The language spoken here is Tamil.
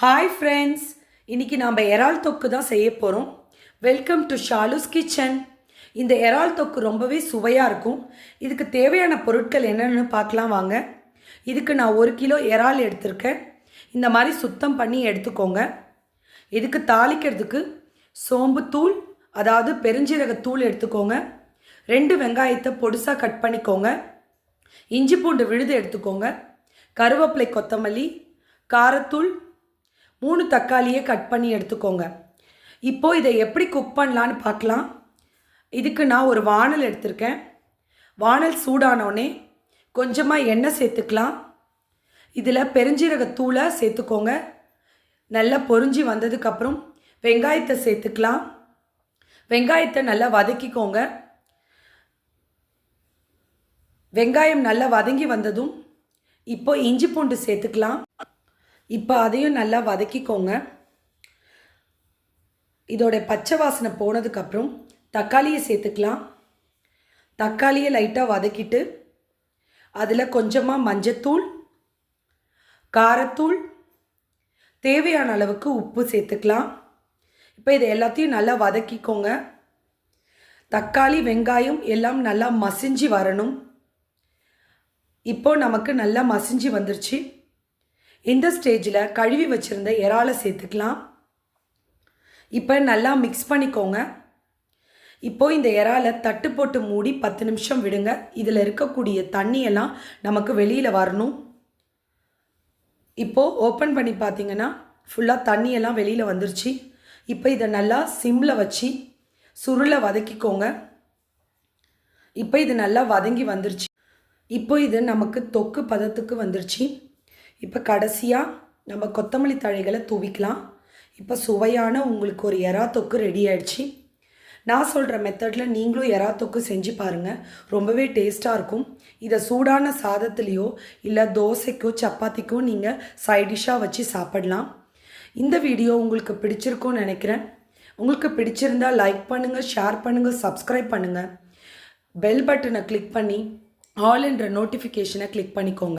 ஹாய் ஃப்ரெண்ட்ஸ் இன்றைக்கி நாம் இறால் தொக்கு தான் செய்ய போகிறோம் வெல்கம் டு ஷாலுஸ் கிச்சன் இந்த இறால் தொக்கு ரொம்பவே சுவையாக இருக்கும். இதுக்கு தேவையான பொருட்கள் என்னென்னு பார்க்கலாம் வாங்க. இதுக்கு நான் ஒரு கிலோ இறால் எடுத்திருக்கேன். இந்த மாதிரி சுத்தம் பண்ணி எடுத்துக்கோங்க. இதுக்கு தாளிக்கிறதுக்கு சோம்புத்தூள் அதாவது பெருஞ்சீரகத்தூள் எடுத்துக்கோங்க. ரெண்டு வெங்காயத்தை பொடிசாக கட் பண்ணிக்கோங்க. இஞ்சி பூண்டு விழுது எடுத்துக்கோங்க. கருவேப்பிலை கொத்தமல்லி காரத்தூள் மூணு தக்காளியை கட் பண்ணி எடுத்துக்கோங்க. இப்போ இதை எப்படி குக் பண்ணலான்னு பார்க்கலாம். இதுக்கு நான் ஒரு வானல் எடுத்திருக்கேன். வானல் சூடானோடனே கொஞ்சமாக எண்ணெய் சேர்த்துக்கலாம். இதில் பெருஞ்சீரகத்தூளை சேர்த்துக்கோங்க. நல்லா பொறிஞ்சி வந்ததுக்கப்புறம் வெங்காயத்தை சேர்த்துக்கலாம். வெங்காயத்தை நல்லா வதக்கிக்கோங்க. வெங்காயம் நல்லா வதங்கி வந்ததும் இப்போ இஞ்சி பூண்டு சேர்த்துக்கலாம். இப்போ அதையும் நல்லா வதக்கிக்கோங்க. இதோட பச்சை வாசனை போனதுக்கப்புறம் தக்காளியை சேர்த்துக்கலாம். தக்காளியை லைட்டாக வதக்கிட்டு அதில் கொஞ்சமாக மஞ்சத்தூள் காரத்தூள் தேவையான அளவுக்கு உப்பு சேர்த்துக்கலாம். இப்போ இதை எல்லாத்தையும் நல்லா வதக்கிக்கோங்க. தக்காளி வெங்காயம் எல்லாம் நல்லா மசிஞ்சு வரணும். இப்போ நமக்கு நல்லா மசிஞ்சு வந்துருச்சு. இந்த ஸ்டேஜில் கழுவி வச்சுருந்த இறாலை சேர்த்துக்கலாம். இப்போ நல்லா மிக்ஸ் பண்ணிக்கோங்க. இப்போது இந்த இறாலை தட்டு போட்டு மூடி பத்து நிமிஷம் விடுங்க. இதில் இருக்கக்கூடிய தண்ணியெல்லாம் நமக்கு வெளியில் வரணும். இப்போது ஓப்பன் பண்ணி பார்த்தீங்கன்னா ஃபுல்லாக தண்ணியெல்லாம் வெளியில் வந்துருச்சு. இப்போ இதை நல்லா சிம்மில் வச்சு சுருளை வதக்கிக்கோங்க. இப்போ இது நல்லா வதங்கி வந்துருச்சு. இப்போ இது நமக்கு தொக்கு பதத்துக்கு வந்துருச்சு. இப்போ கடைசியாக நம்ம கொத்தமல்லி தழைகளை தூவிக்கலாம். இப்போ சுவையான உங்களுக்கு ஒரு எறா தொக்கு ரெடி ஆயிடுச்சு. நான் சொல்கிற மெத்தடில் நீங்களும் எறா தொக்கு செஞ்சு பாருங்கள் ரொம்பவே டேஸ்ட்டாக இருக்கும். இதை சூடான சாதத்துலேயோ இல்லை தோசைக்கோ சப்பாத்திக்கோ நீங்கள் சைடிஷ்ஷாக வச்சு சாப்பிடலாம். இந்த வீடியோ உங்களுக்கு பிடிச்சிருக்கும்னு நினைக்கிறேன். உங்களுக்கு பிடிச்சிருந்தா லைக் பண்ணுங்கள் ஷேர் பண்ணுங்கள் சப்ஸ்கிரைப் பண்ணுங்கள் பெல் பட்டனை கிளிக் பண்ணி ஆல் என்ற நோட்டிஃபிகேஷனை கிளிக் பண்ணிக்கோங்க.